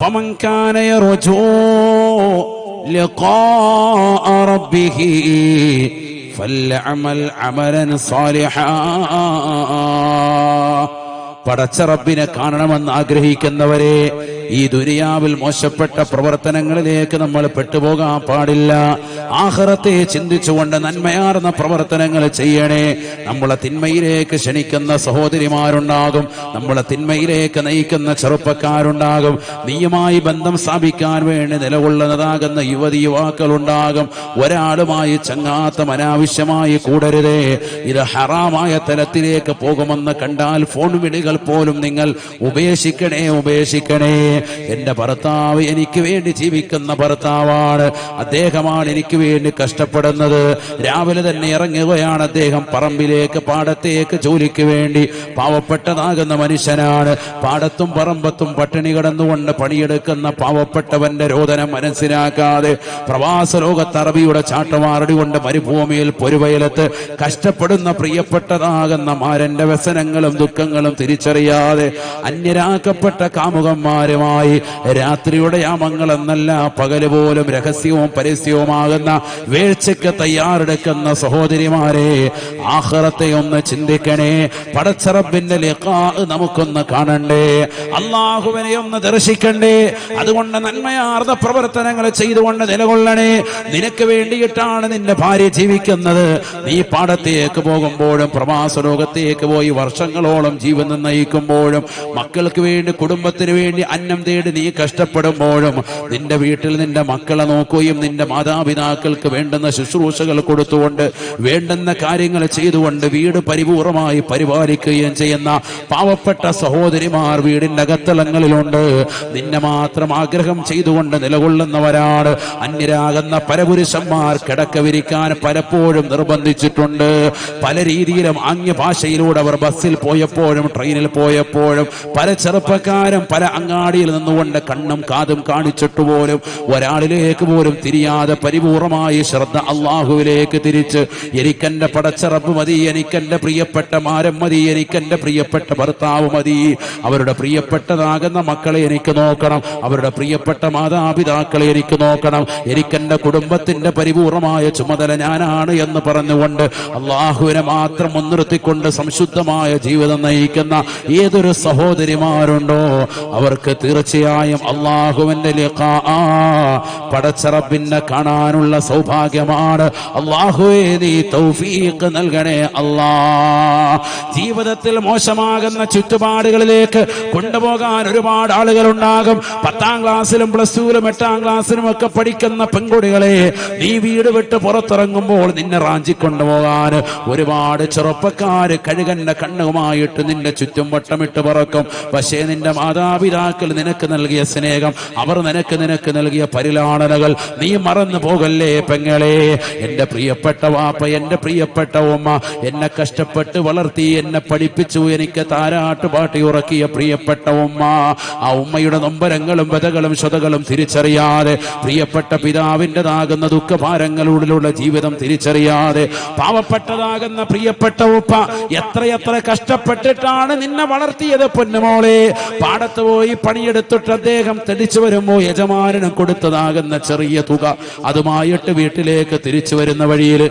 فمن كان يرجو لقاء ربه فليعمل عملا صالحا പടച്ച റബ്ബിനെ കാണണമെന്ന് ആഗ്രഹിക്കുന്നവരെ ഈ ദുനിയാവിൽ മോശപ്പെട്ട പ്രവർത്തനങ്ങളിലേക്ക് നമ്മൾ പെട്ടുപോകാൻ പാടില്ല. ആഹ്റത്തെ ചിന്തിച്ചുകൊണ്ട് നന്മയാർന്ന പ്രവർത്തനങ്ങൾ ചെയ്യണേ. നമ്മളെ തിന്മയിലേക്ക് ക്ഷണിക്കുന്ന സഹോദരിമാരുണ്ടാകും. നമ്മളെ തിന്മയിലേക്ക് നയിക്കുന്ന ചെറുപ്പക്കാരുണ്ടാകും. നീയുമായി ബന്ധം സ്ഥാപിക്കാൻ വേണ്ടി നിലകൊള്ളുന്നതാകുന്ന യുവതി യുവാക്കൾ ഉണ്ടാകും ഒരാളുമായി ചങ്ങാത്തം അനാവശ്യമായി കൂടരുതേ. ഇത് ഹറാമായ തലത്തിലേക്ക് പോകുമെന്ന് കണ്ടാൽ ഫോൺ വിളികൾ പോലും നിങ്ങൾ ഉപേക്ഷിക്കണേ ഉപേക്ഷിക്കണേ. എന്റെ ഭർത്താവ് എനിക്ക് വേണ്ടി ജീവിക്കുന്ന ഭർത്താവാണ്. അദ്ദേഹമാണ് എനിക്ക് വേണ്ടി കഷ്ടപ്പെടുന്നത്. രാവിലെ തന്നെ ഇറങ്ങുകയാണ് അദ്ദേഹം പറമ്പിലേക്ക് പാടത്തേക്ക് ജോലിക്ക് വേണ്ടി. പാവപ്പെട്ടതാകുന്ന മനുഷ്യനാണ്. പാടത്തും പറമ്പത്തും പട്ടിണി കിടന്നുകൊണ്ട് പണിയെടുക്കുന്ന പാവപ്പെട്ടവന്റെ രോദനം മനസ്സിലാക്കാതെ പ്രവാസ ലോകത്ത് അറബിയുടെ ചാട്ടമാറടി കൊണ്ട് മരുഭൂമിയിൽ പൊരുവയലത്ത് കഷ്ടപ്പെടുന്ന പ്രിയപ്പെട്ടതാകുന്ന മാരന്റെ വ്യസനങ്ങളും ദുഃഖങ്ങളും തിരിച്ചറിയാതെ അന്യരാക്കപ്പെട്ട കാമുകന്മാരുമായി രാത്രിയുടെ യാമങ്ങൾ എന്നല്ല പകൽ പോലും രഹസ്യവും പരസ്യവുമാകുന്ന വീഴ്ചയ്ക്ക് തയ്യാറെടുക്കുന്ന സഹോദരിമാരെ ആഹ്റത്തെ ഒന്ന് ചിന്തിക്കണേ. പടച്ചറബിന്റെ ലിഖാ നമുക്കൊന്ന് കാണണ്ടേ. അള്ളാഹുവിനെ ഒന്ന് ദർശിക്കണ്ടേ. അതുകൊണ്ട് നന്മയാർന്ന പ്രവർത്തനങ്ങൾ ചെയ്തുകൊണ്ട് നിലകൊള്ളണേ. നിനക്ക് വേണ്ടിയിട്ടാണ് നിന്റെ ഭാര്യ ജീവിക്കുന്നത്. നീ പാടത്തേക്ക് പോകുമ്പോഴും പ്രവാസ ലോകത്തേക്ക് പോയി വർഷങ്ങളോളം ജീവൻ നയിക്കുമ്പോഴും മക്കൾക്ക് വേണ്ടി കുടുംബത്തിന് വേണ്ടി അന്നം തേടി നീ കഷ്ടപ്പെടുമ്പോഴും നിന്റെ വീട്ടിൽ നിന്റെ മക്കളെ നോക്കുകയും നിന്റെ മാതാപിതാക്കൾക്ക് വേണ്ടുന്ന ശുശ്രൂഷകൾ കൊടുത്തുകൊണ്ട് വേണ്ടുന്ന കാര്യങ്ങൾ ചെയ്തുകൊണ്ട് വീട് പരിപൂർണമായി പരിപാലിക്കുകയും ചെയ്യുന്ന പാവപ്പെട്ട സഹോദരിമാർ വീടിന്റെ അകത്തളങ്ങളിലുണ്ട് നിന്നെ മാത്രം ആഗ്രഹം ചെയ്തുകൊണ്ട് നിലകൊള്ളുന്നവരാണ്. അന്യരാകുന്ന പരപുരുഷന്മാർ കിടക്ക വിരിക്കാൻ പലപ്പോഴും നിർബന്ധിച്ചിട്ടുണ്ട്. പല രീതിയിലും ആംഗ്യ ഭാഷയിലൂടെ അവർ ബസ്സിൽ പോയപ്പോഴും ട്രെയിനിൽ പോയപ്പോഴും പല ചെറുപ്പക്കാരും പല അങ്ങാടിയിൽ നിന്നുകൊണ്ട് കണ്ണും കാതും കാണിച്ചിട്ട് പോലും ഒരാളിലേക്ക് പോലും തിരിയാതെ പരിപൂർണമായി ശ്രദ്ധ അള്ളാഹുവിലേക്ക് തിരിച്ച് എനിക്കെന്റെ പടച്ചറപ്പ് മതി എനിക്കെന്റെ പ്രിയപ്പെട്ട മാരം മതി എനിക്കെന്റെ പ്രിയപ്പെട്ട ഭർത്താവ് മതി. അവരുടെ പ്രിയപ്പെട്ടതാകുന്ന മക്കളെ എനിക്ക് നോക്കണം അവരുടെ പ്രിയപ്പെട്ട മാതാപിതാക്കളെ എനിക്ക് നോക്കണം എനിക്കെന്റെ കുടുംബത്തിന്റെ പരിപൂർണമായ ചുമതല ഞാനാണ് എന്ന് പറഞ്ഞുകൊണ്ട് അള്ളാഹുവിനെ മാത്രം മുൻനിർത്തിക്കൊണ്ട് സംശുദ്ധമായ ജീവിതം നയിക്കുന്ന ഏതൊരു സഹോദരിമാരുണ്ടോ അവർക്ക് തീർച്ചയായും അള്ളാഹുവിന്റെ പടച്ചറബിനെ കാണാനുള്ള സൗഭാഗ്യമാണ്. അള്ളാഹുവേ നീ തൗഫീഖ് നൽകണേ അല്ലാ. ജീവിതത്തിൽ മോശമാകുന്ന ചുറ്റുപാടുകളിലേക്ക് കൊണ്ടുപോകാൻ ഒരുപാട് ആളുകൾ ഉണ്ടാകും പത്താം ക്ലാസ്സിലും പ്ലസ് ടുവിലും എട്ടാം ക്ലാസ്സിലും ഒക്കെ പഠിക്കുന്ന പെൺകുട്ടികളെ നീ വീട് വിട്ട് പുറത്തിറങ്ങുമ്പോൾ നിന്നെ റാഞ്ചി കൊണ്ടുപോകാൻ ഒരുപാട് ചെറുപ്പക്കാര് കഴുകന്റെ കണ്ണുമായിട്ട് നിന്റെ ചുറ്റും വട്ടമിട്ട് പറക്കും. പക്ഷേ നിന്റെ മാതാപിതാക്കൾ നിനക്ക് നൽകിയ സ്നേഹം അവർ നിനക്ക് നിനക്ക് നൽകിയ പരിലാളനകൾ നീ മറന്നു പോകല്ലേ പെങ്ങളെ? എന്റെ പ്രിയപ്പെട്ട വാപ്പ എന്റെ പ്രിയപ്പെട്ട ഉമ്മ എന്നെ കഷ്ടപ്പെട്ട് വളർത്തി എന്നെ പഠിപ്പിച്ചു എനിക്ക് താരാട്ട് പാട്ടി ഉറക്കിയ പ്രിയപ്പെട്ട ഉമ്മ. ആ ഉമ്മയുടെ നൊമ്പരങ്ങളും വ്യതകളും ശ്വതകളും തിരിച്ചറിയാതെ പ്രിയപ്പെട്ട പിതാവിന്റെതാകുന്ന ദുഃഖഭാരങ്ങളുള്ള ജീവിതം തിരിച്ചറിയാതെ പാവപ്പെട്ടതാകുന്ന പ്രിയപ്പെട്ട ഉപ്പ എത്രയെത്ര കഷ്ടപ്പെട്ടിട്ടാണ് നിന്നെ വളർത്തിയത് പൊന്നുമോളെ? പാടത്ത് പോയി പണിയെടുത്തിട്ട് അദ്ദേഹം തെളിച്ചു വരുമ്പോ യജമാനന് കൊടുത്തതാകുന്ന ചെറിയ തുക അതുമായിട്ട് വീട്ടിലേക്ക് തിരിച്ചു വരുന്ന വഴിയിൽ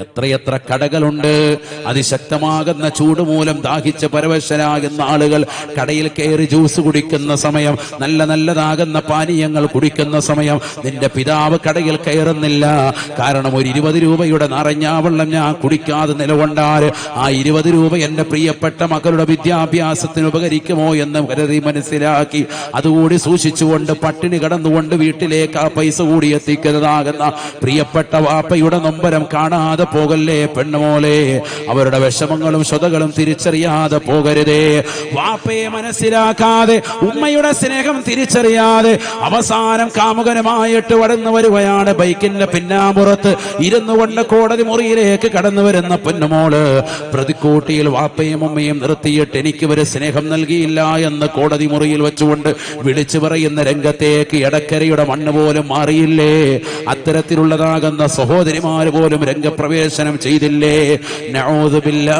എത്രയെത്ര കടകളുണ്ട്. അതിശക്തമാകുന്ന ചൂട് മൂലം ദാഹിച്ച് പരവശനാകുന്ന ആളുകൾ കടയിൽ കയറി ജ്യൂസ് കുടിക്കുന്ന സമയം നല്ല നല്ലതാകുന്ന പാനീയങ്ങൾ കുടിക്കുന്ന സമയം. നിന്റെ പിതാവ് കടയിൽ കയറുന്നില്ല. കാരണം ഒരു ഇരുപത് രൂപയുടെ നിറഞ്ഞാവെള്ളം ഞാൻ കുടിക്കാതെ നിലകൊണ്ടാൽ ആ ഇരുപത് രൂപ എന്റെ പ്രിയപ്പെട്ട മക്കളുടെ വിദ്യാഭ്യാസത്തിന് ഉപകരിക്കുമോ എന്ന് കരുതി മനസ്സിലാക്കി. അതുകൂടി സൂക്ഷിച്ചുകൊണ്ട് പട്ടിണി കടന്നുകൊണ്ട് വീട്ടിലേക്ക് ആ പൈസ കൂടി എത്തിക്കുന്നതാകുന്ന പ്രിയപ്പെട്ട വാപ്പയുടെ നൊമ്പരം കാണാതെ പോകല്ലേ പെണ്ണുമോലെ അവരുടെ വിഷമങ്ങളും സ്വതകളും തിരിച്ചറിയാതെ പോകരുതേ. വാപ്പയെ മനസ്സിലാക്കാതെ ഉമ്മയുടെ സ്നേഹം തിരിച്ചറിയാതെ അവസാനം കാമുകനുമായിട്ട് വടന്നു വരുകയാണ്. ബൈക്കിന്റെ പിന്നാമ്പുറത്ത് ഇരുന്നു കൊണ്ട് കോടതി മുറിയിലേക്ക് കടന്നു വരുന്ന പെണ്ണുമോൾ പ്രതിക്കൂട്ടിയിൽ വാപ്പയും ഉമ്മയും നിർത്തിയിട്ട് എനിക്ക് ഒരു സ്നേഹം നൽകിയില്ല എന്ന് കോടതി മുറിയിൽ വെച്ചുകൊണ്ട് വിളിച്ചു പറയുന്ന രംഗത്തേക്ക് എടക്കരയുടെ മണ്ണ് പോലും മാറിയില്ലേ? അത്തരത്തിലുള്ളതാകുന്ന സഹോദരിമാര് പോലും രംഗപ്രവേശം പ്രവേശനം ചെയ്തില്ലേ? നഊദുബില്ലാ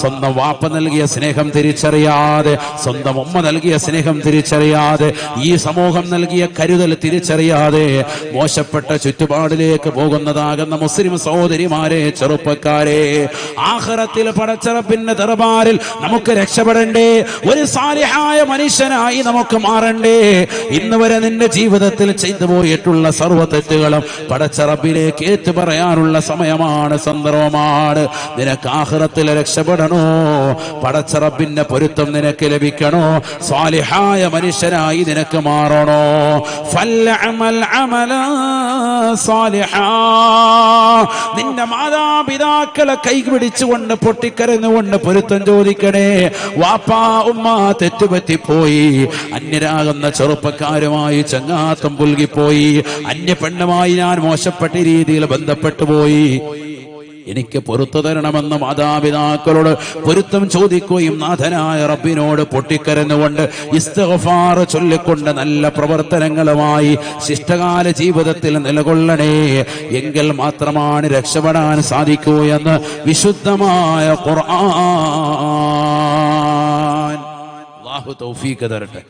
സ്വന്തം വാപ്പ നൽകിയ സ്നേഹം തിരിച്ചറിയാതെ സ്വന്തം ഉമ്മ നൽകിയ സ്നേഹം തിരിച്ചറിയാതെ ഈ സമൂഹം നൽകിയ കരുതൽ തിരിച്ചറിയാതെ മോശപ്പെട്ട ചുറ്റുപാടിലേക്ക് പോകുന്നതാകുന്ന മുസ്ലിം സഹോദരിമാരെ ചെറുപ്പക്കാരെ ആഹ്റത്തിൽ പടച്ചറപ്പിന്റെ ദർബാറിൽ നമുക്ക് രക്ഷപ്പെടണ്ടേ? ഒരു സാലിഹായ മനുഷ്യനായി നമുക്ക് മാറണ്ടേ? ഇന്ന് വരെ നിന്റെ ജീവിതത്തിൽ ചെയ്തു പോയിട്ടുള്ള സർവ തെറ്റുകളും പടച്ചറപ്പിലേക്ക് ഏറ്റു പറയാനുള്ള സമയമാണ് സന്ദർഭമാണ്. നിനക്ക് ആഹ്റത്തിൽ രക്ഷപ്പെടണോ? പടച്ചറബിന്റെ പൊരുത്തം നിനക്ക് ലഭിക്കണോ? സ്വാലിഹായ മനുഷ്യനായി നിനക്ക് മാറണോ. നിന്റെ മാതാപിതാക്കളെ കൈ കൈപിടിച്ചുകൊണ്ട് പൊട്ടിക്കരഞ്ഞുകൊണ്ട് പൊരുത്തം ചോദിക്കണേ. വാപ്പാ ഉമ്മ തെറ്റുപറ്റിപ്പോയി. അന്യരാകുന്ന ചെറുപ്പക്കാരുമായി ചങ്ങാത്തം പുൽകിപ്പോയി. അന്യ പെണ്ണുമായി ഞാൻ മോശപ്പെട്ട രീതിയിൽ ബന്ധപ്പെട്ടു പോയി എനിക്ക് പൊറത്തു തരണമെന്ന് മാതാപിതാക്കളോട് പൊരുത്തം ചോദിക്കുകയും നാഥനായ റബ്ബിനോട് പൊട്ടിക്കരഞ്ഞുകൊണ്ട് ഇസ്തഫാർ ചൊല്ലിക്കൊണ്ട് നല്ല പ്രവർത്തനങ്ങളുമായി ശിഷ്ടകാല ജീവിതത്തിൽ നിലകൊള്ളണേ. എങ്കിൽ മാത്രമാണ് രക്ഷപ്പെടാൻ സാധിക്കൂ എന്ന് വിശുദ്ധമായ ഖുർആൻ. തൗഫീഖ് തരട്ടെ.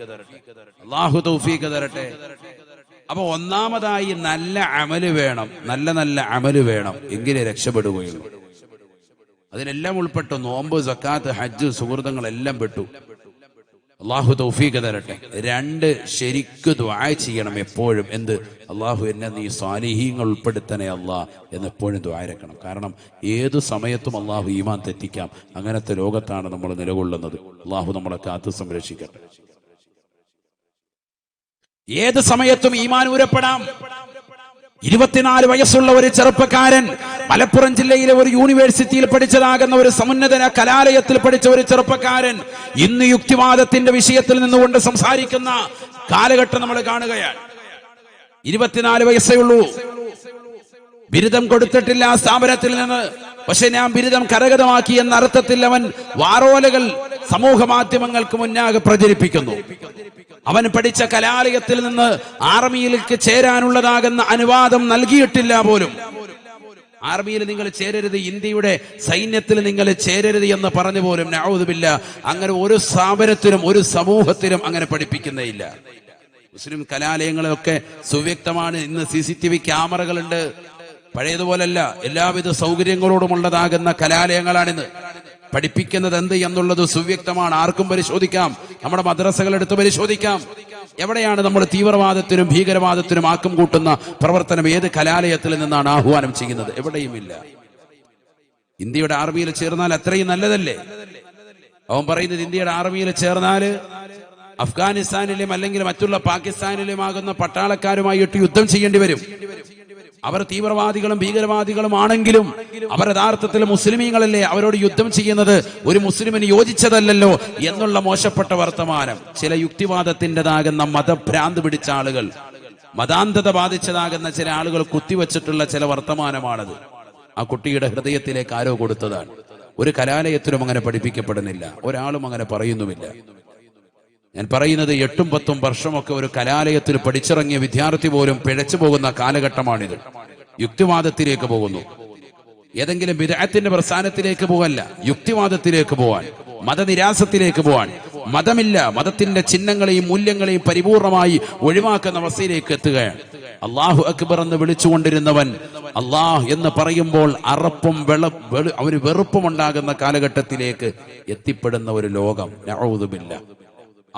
അള്ളാഹു തൗഫീഖ് തരട്ടെ. അപ്പൊ ഒന്നാമതായി നല്ല അമൽ വേണം. നല്ല നല്ല അമൽ വേണം. എങ്കിലേ രക്ഷപ്പെടുകയുള്ളൂ. അതിനെല്ലാം ഉൾപ്പെട്ടു. നോമ്പ് സക്കാത്ത് ഹജ്ജ് സുഹൃത്തുക്കളെല്ലാം പെട്ടു. അള്ളാഹു തൗഫീഖ് തരട്ടെ. രണ്ട് ശരിക്കു ദ്വായ ചെയ്യണം എപ്പോഴും. എന്ത്? അള്ളാഹു എന്നെ നീ സ്വാലിഹീങ്ങൾ ഉൾപ്പെടുത്തണേ അള്ളാ എന്ന് എപ്പോഴും ദ്വായരക്കണം കാരണം ഏത് സമയത്തും അള്ളാഹു ഈമാൻ തെറ്റിക്കാം. അങ്ങനത്തെ ലോകത്താണ് നമ്മൾ നിലകൊള്ളുന്നത്. അള്ളാഹു നമ്മളെ കാത്തു സംരക്ഷിക്കട്ടെ. ഏത് സമയത്തും ഈമാൻ ഊരപ്പെടാം. ഇരുപത്തിനാല് വയസ്സുള്ള ഒരു ചെറുപ്പക്കാരൻ മലപ്പുറം ജില്ലയിലെ ഒരു യൂണിവേഴ്സിറ്റിയിൽ പഠിച്ചതാകുന്ന ഒരു സമുന്നതന കലാലയത്തിൽ പഠിച്ച ഒരു ചെറുപ്പക്കാരൻ ഇന്ന് യുക്തിവാദത്തിന്റെ വിഷയത്തിൽ നിന്നുകൊണ്ട് സംസാരിക്കുന്ന കാലഘട്ടം നമ്മൾ കാണുകയാണ്. ഇരുപത്തിനാല് വയസ്സേ ഉള്ളൂ. ബിരുദം കൊടുത്തിട്ടില്ല ആ സ്ഥാപനത്തിൽ നിന്ന്. പക്ഷെ ഞാൻ ബിരുദം കരഗതമാക്കി എന്ന അർത്ഥത്തിൽ അവൻ വാറോലകൾ സമൂഹ മാധ്യമങ്ങൾക്ക് മുന്നാകെ പ്രചരിപ്പിക്കുന്നു. അവൻ പഠിച്ച കലാലയത്തിൽ നിന്ന് ആർമിയിലേക്ക് ചേരാനുള്ളതാകുന്ന അനുവാദം നൽകിയിട്ടില്ല പോലും. ആർമിയിൽ നിങ്ങൾ ചേരരുത് ഇന്ത്യയുടെ സൈന്യത്തിൽ നിങ്ങൾ ചേരരുത് എന്ന് പറഞ്ഞു പോലും നൗദുബില്ല. അങ്ങനെ ഒരു സ്ഥാപനത്തിലും ഒരു സമൂഹത്തിലും അങ്ങനെ പഠിപ്പിക്കുന്നേയില്ല. മുസ്ലിം കലാലയങ്ങളൊക്കെ സുവ്യക്തമാണ്. ഇന്ന് സി സി ടി വി ക്യാമറകളുണ്ട്. പഴയതുപോലല്ല. എല്ലാവിധ സൗകര്യങ്ങളോടുമുള്ളതാകുന്ന കലാലയങ്ങളാണിന്ന്. പഠിപ്പിക്കുന്നത് എന്ത് എന്നുള്ളത് സുവ്യക്തമാണ്. ആർക്കും പരിശോധിക്കാം. നമ്മുടെ മദ്രസകൾ എടുത്ത് പരിശോധിക്കാം. എവിടെയാണ് നമ്മൾ തീവ്രവാദത്തിനും ഭീകരവാദത്തിനും ആക്കം കൂട്ടുന്ന പ്രവർത്തനം? ഏത് കലാലയത്തിൽ നിന്നാണ് ആഹ്വാനം ചെയ്യുന്നത്? എവിടെയുമില്ല. ഇന്ത്യയുടെ ആർമിയിൽ ചേർന്നാൽ അത്രയും നല്ലതല്ലേ? അവൻ പറയുന്നത് ഇന്ത്യയുടെ ആർമിയിൽ ചേർന്നാൽ അഫ്ഗാനിസ്ഥാനിലും അല്ലെങ്കിൽ മറ്റുള്ള പാകിസ്ഥാനിലുമാകുന്ന പട്ടാളക്കാരുമായിട്ട് യുദ്ധം ചെയ്യേണ്ടി വരും. അവർ തീവ്രവാദികളും ഭീകരവാദികളും ആണെങ്കിലും അവർ യഥാർത്ഥത്തിൽ മുസ്ലിമീങ്ങളല്ലേ അവരോട് യുദ്ധം ചെയ്യുന്നത്? ഒരു മുസ്ലിമിന് യോജിച്ചതല്ലല്ലോ എന്നുള്ള മോശപ്പെട്ട വർത്തമാനം. ചില യുക്തിവാദത്തിന്റെതാകുന്ന മതഭ്രാന്ത് പിടിച്ച ആളുകൾ മതാന്തത ബാധിച്ചതാകുന്ന ചില ആളുകൾ കുത്തിവെച്ചിട്ടുള്ള ചില വർത്തമാനമാണത്. ആ കുട്ടിയുടെ ഹൃദയത്തിലേക്ക് ആരോ കൊടുത്തതാണ്. ഒരു കലാലയത്തിലും അങ്ങനെ പഠിപ്പിക്കപ്പെടുന്നില്ല. ഒരാളും അങ്ങനെ പറയുന്നുമില്ല. ഞാൻ പറയുന്നത് എട്ടും പത്തും വർഷമൊക്കെ ഒരു കലാലയത്തിൽ പഠിച്ചിറങ്ങിയ വിദ്യാർത്ഥി പോലും പിഴച്ചു പോകുന്ന കാലഘട്ടമാണിത്. യുക്തിവാദത്തിലേക്ക് പോകുന്നു. ഏതെങ്കിലും വിദഗ്ധത്തിന്റെ പ്രസ്ഥാനത്തിലേക്ക് പോകല്ല യുക്തിവാദത്തിലേക്ക് പോവാൻ മതനിരാസത്തിലേക്ക് പോവാൻ മതമില്ല മതത്തിന്റെ ചിഹ്നങ്ങളെയും മൂല്യങ്ങളെയും പരിപൂർണമായി ഒഴിവാക്കുന്ന അവസ്ഥയിലേക്ക് എത്തുകയാണ്. അള്ളാഹു അക്ബർ എന്ന് വിളിച്ചുകൊണ്ടിരുന്നവൻ അള്ളാഹ് എന്ന് പറയുമ്പോൾ അറപ്പും അവന് വെറുപ്പും ഉണ്ടാകുന്ന കാലഘട്ടത്തിലേക്ക് എത്തിപ്പെടുന്ന ഒരു ലോകം. നഊദുബില്ല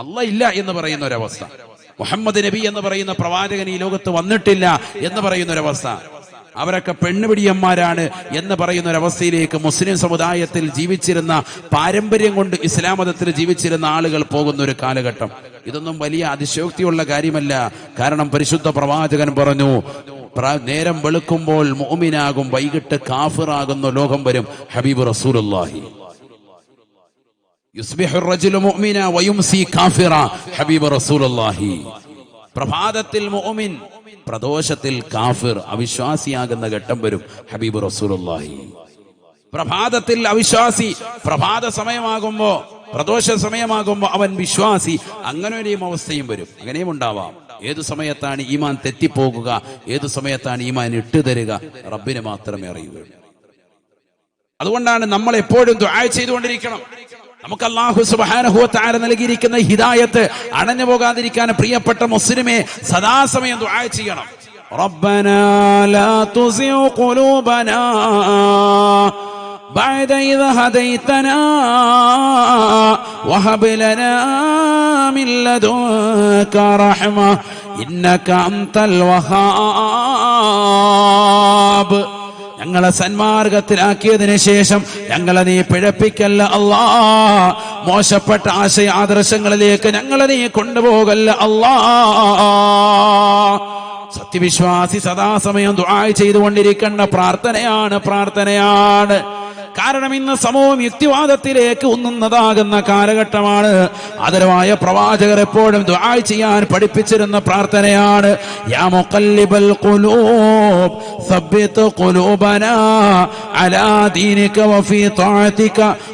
അല്ല ഇല്ല എന്ന് പറയുന്ന ഒരവസ്ഥ. മുഹമ്മദ് നബി എന്ന് പറയുന്ന പ്രവാചകൻ ഈ ലോകത്ത് വന്നിട്ടില്ല എന്ന് പറയുന്ന ഒരവസ്ഥ. അവരൊക്കെ പെണ്ണുപിടിയന്മാരാണ് എന്ന് പറയുന്ന ഒരവസ്ഥയിലേക്ക് മുസ്ലിം സമുദായത്തിൽ ജീവിച്ചിരുന്ന പാരമ്പര്യം കൊണ്ട് ഇസ്ലാം മതത്തിൽ ജീവിച്ചിരുന്ന ആളുകൾ പോകുന്ന ഒരു കാലഘട്ടം. ഇതൊന്നും വലിയ അതിശോക്തിയുള്ള കാര്യമല്ല. കാരണം പരിശുദ്ധ പ്രവാചകൻ പറഞ്ഞു നേരം വെളുക്കുമ്പോൾ മോമിനാകും വൈകിട്ട് കാഫിറാകുന്ന ലോകം വരും ഹബീബ് റസൂലുള്ളാഹി. പ്രഭാതത്തിൽ മുഅ്മിൻ പ്രദോഷത്തിൽ കാഫിർ അവിശ്വാസിയാകുന്ന ഘട്ടം വരും ഹബീബ് റസൂലുള്ളാഹി. പ്രഭാതത്തിൽ അവിശ്വാസി പ്രഭാത സമയമാകുമ്പോ പ്രദോഷ സമയമാകുമ്പോ അവൻ വിശ്വാസി അങ്ങനെ ഒരു അവസ്ഥയും വരും. അങ്ങനെയും ഉണ്ടാവാം. ഏതു സമയത്താണ് ഈമാൻ തെറ്റിപ്പോകുക ഏതു സമയത്താണ് ഈമാൻ ഇട്ടുതരിക റബ്ബിന് മാത്രമേ അറിയുകയുള്ളൂ. അതുകൊണ്ടാണ് നമ്മൾ എപ്പോഴും ദുആ ചെയ്തുകൊണ്ടിരിക്കണം. നമുക്ക് അള്ളാഹു സുബ്ഹാനഹു തആല നൽകിയിരിക്കുന്ന ഹിദായത്ത് അണഞ്ഞു പോകാതിരിക്കാൻ പ്രിയപ്പെട്ട മുസ്ലിമെ സദാസമയം ദുആ ചെയ്യണം ربنا لا تزغ قلوبنا بعد إذ هديتنا وهب لنا من لدنك رحمة إنك أنت الوهاب ഞങ്ങളെ സന്മാർഗത്തിലാക്കിയതിനു ശേഷം ഞങ്ങളെ നീ പിഴപ്പിക്കല്ല അല്ലാ. മോശപ്പെട്ട ആശയ ആദർശങ്ങളിലേക്ക് ഞങ്ങളെ നീ കൊണ്ടുപോകല്ല അല്ലാ. സത്യവിശ്വാസി സദാസമയം ദുആ ചെയ്തുകൊണ്ടിരിക്കേണ്ട പ്രാർത്ഥനയാണ് പ്രാർത്ഥനയാണ്. കാരണം ഇന്ന് സമൂഹം യുക്തിവാദത്തിലേക്ക് ഉന്നുന്നതാകുന്ന കാലഘട്ടമാണ്. ആദരവായ പ്രവാചകർ എപ്പോഴും ദുആ ചെയ്യാൻ പഠിപ്പിച്ചിരുന്ന പ്രാർത്ഥനയാണ്. യാ മുഖല്ലിബൽ ഖുലൂബ് ഖുലൂബനാ അലാ ദീനിക വഫീ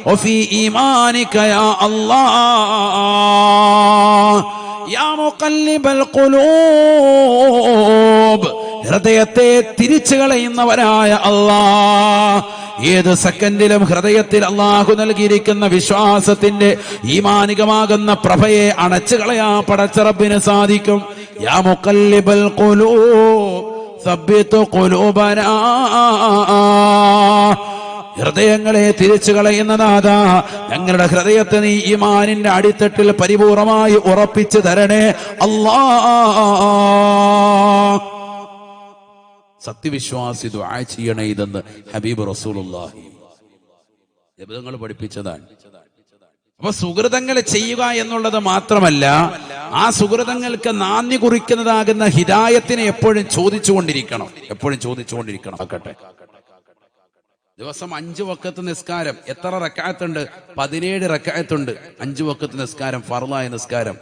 വഫീ ഈമാനിക യാ അല്ലാഹ്. ഹൃദയത്തെ തിരിച്ചു കളയുന്നവരായ അള്ളാ ഏത് സെക്കൻഡിലും ഹൃദയത്തിൽ അള്ളാഹു നൽകിയിരിക്കുന്ന വിശ്വാസത്തിന്റെ ഈമാനികമാകുന്ന പ്രഭയെ അണച്ചു കളയാ പടച്ചറബിന് സാധിക്കും. യാ ഖുലൂബനാ. ഹൃദയങ്ങളെ തിരിച്ചു കളയുന്ന നാഥ ഞങ്ങളുടെ ഹൃദയത്തെ നീ ഈമാനിന്റെ അടിത്തട്ടിൽ പരിപൂർണമായി ഉറപ്പിച്ചു തരണേ. അല്ലാ. സത്യവിശ്വാസി ദുആ ചെയ്യണേ ഇതെന്ന് ഹബീബ് റസൂലുള്ളാഹി. ജബിതങ്ങൾ പഠിപ്പിച്ചതാണ്. അപ്പൊ സുഹൃതങ്ങൾ ചെയ്യുക എന്നുള്ളത് മാത്രമല്ല ആ സുഹൃതങ്ങൾക്ക് നാന്ദി കുറിക്കുന്നതാകുന്ന ഹിതായത്തിനെ എപ്പോഴും ചോദിച്ചുകൊണ്ടിരിക്കണം. എപ്പോഴും ചോദിച്ചുകൊണ്ടിരിക്കണം. ആക്കട്ടെ. ദിവസം അഞ്ചു വക്കത്ത് നിസ്കാരം. എത്ര റക്കായത്തുണ്ട് പതിനേഴ് റക്കായത്തുണ്ട് അഞ്ചു വക്കത്ത് നിസ്കാരം ഫർലായ നിസ്കാരം.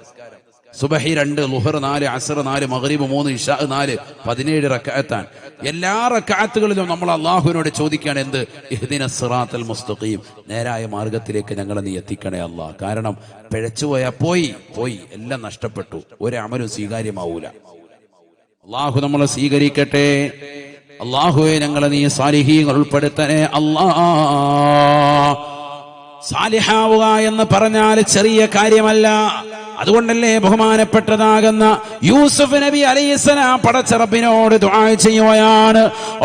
സുബഹി രണ്ട് ലുഹർ നാല് അസർ നാല് മഹരീബ് മൂന്ന് ഇഷാ നാല് പതിനേഴ് റക്കായത്താൻ എല്ലാ റക്കായത്തുകളിലും നമ്മൾ അള്ളാഹുവിനോട് ചോദിക്കുകയാണ് എന്ത്? ഇഹ്ദിന സിറാത്തൽ മുസ്തഖീം. നേരായ മാർഗത്തിലേക്ക് ഞങ്ങളെ നീ എത്തിക്കണേ അല്ലാ കാരണം പിഴച്ചുപോയാ പോയി പോയി എല്ലാം നഷ്ടപ്പെട്ടു. ഒരു അമലും സ്വീകാര്യമാവൂല. അള്ളാഹു നമ്മളെ സ്വീകരിക്കട്ടെ. അള്ളാഹുവെ ഞങ്ങളെ നീ സാലിഹീങ്ങൾ ഉൾപ്പെടുത്തണേ അല്ലാ. സാലിഹാവുക എന്ന് പറഞ്ഞാൽ ചെറിയ കാര്യമല്ല. അതുകൊണ്ടല്ലേ ബഹുമാനപ്പെട്ടതാകുന്ന യൂസുഫ് നബി അലൈഹിസ്സലാം പടച്ച റബ്ബിനോട് ദുആ ചെയ്യുകയാണ്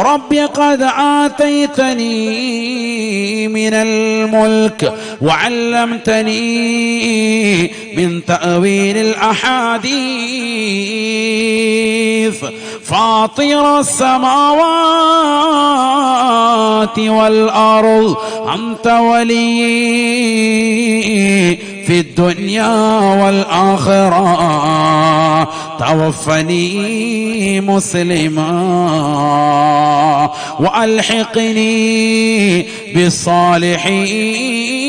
റബ്ബി ഖദ് ആതൈതനി മിനൽ മുൽക്ക് വഅല്ലംതനി മിൻ തഅവീലിൽ അഹാദീസ് فاطر السماوات والأرض أنت ولي في الدنيا والآخرة. توفني مسلما وألحقني بالصالحين.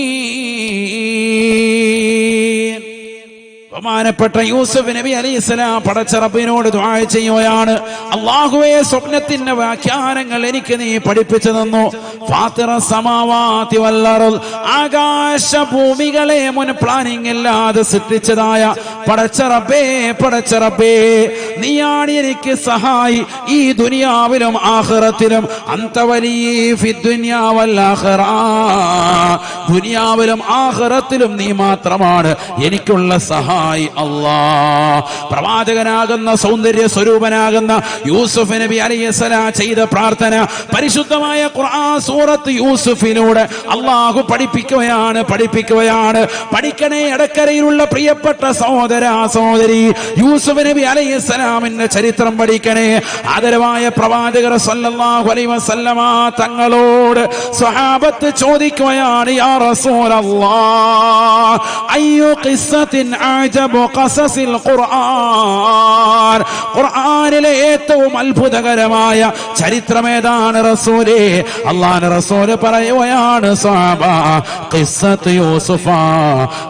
ബഹുമാനപ്പെട്ട യൂസഫ് നബി അലി ഇസ്ലാം പടച്ച റബ്ബിനോട് ദുആ ചെയ്യുകയാണ്. അള്ളാഹുവെ സ്വപ്നത്തിന്റെ വ്യാഖ്യാനങ്ങൾ എനിക്ക് നീ പഠിപ്പിച്ചു തന്നു. ഫാത്തിറ സമാവാതി വല്ലറുൽ ആകാശ ഭൂമികളെ മുൻ പ്ലാനിങ് ഇല്ലാതെ സൃഷ്ടിച്ചതായ പടച്ച റബ്ബേ പടച്ച റബ്ബേ നീയാണ് എനിക്ക് സഹായി ഈ ദുനിയാവിലും ആഖിറത്തിലും അന്തവലീ ഫി ദുനിയാ വൽ ആഖിറ ദുനിയാവിലും ആഖിറത്തിലും നീ മാത്രമാണ് എനിക്കുള്ള സഹായി. അല്ലാ പ്രവാചകനാകുന്ന സൗന്ദര്യ സ്വരൂപനാകുന്ന യൂസുഫ് നബി അലിയസല ചെയ്ത പ്രാർത്ഥന പരിശുദ്ധമായ ഖുർആൻ സൂറത്ത് യൂസുഫിനൂടെ അള്ളാഹു പഠിപ്പിക്കുകയാണ് പഠിപ്പിക്കുകയാണ്. പഠിക്കണേ ഇടക്കരയിലുള്ള പ്രിയപ്പെട്ട സഹോദര സഹോദരി യൂസുഫ് നബി അലൈഹിസ്സലാമിന്റെ ചരിത്രം പഠിക്കണേ. ആദരവായ പ്രവാചകർ സല്ലല്ലാഹു അലൈഹി വസല്ലമ തങ്ങളോട് സ്വഹാബത്ത് ചോദിക്കുകയാണ് യാ റസൂലല്ലാഹ് അയ്യോ ഖിസ്സത്തിൻ ഖുർആൻ ഖുർആനിലെ ഏറ്റവും അത്ഭുതകരമായ ചരിത്രമേതാണ് റസൂലേ? അള്ളാഹ് റസൂൽ പറയുകയാണ് യൂസുഫ.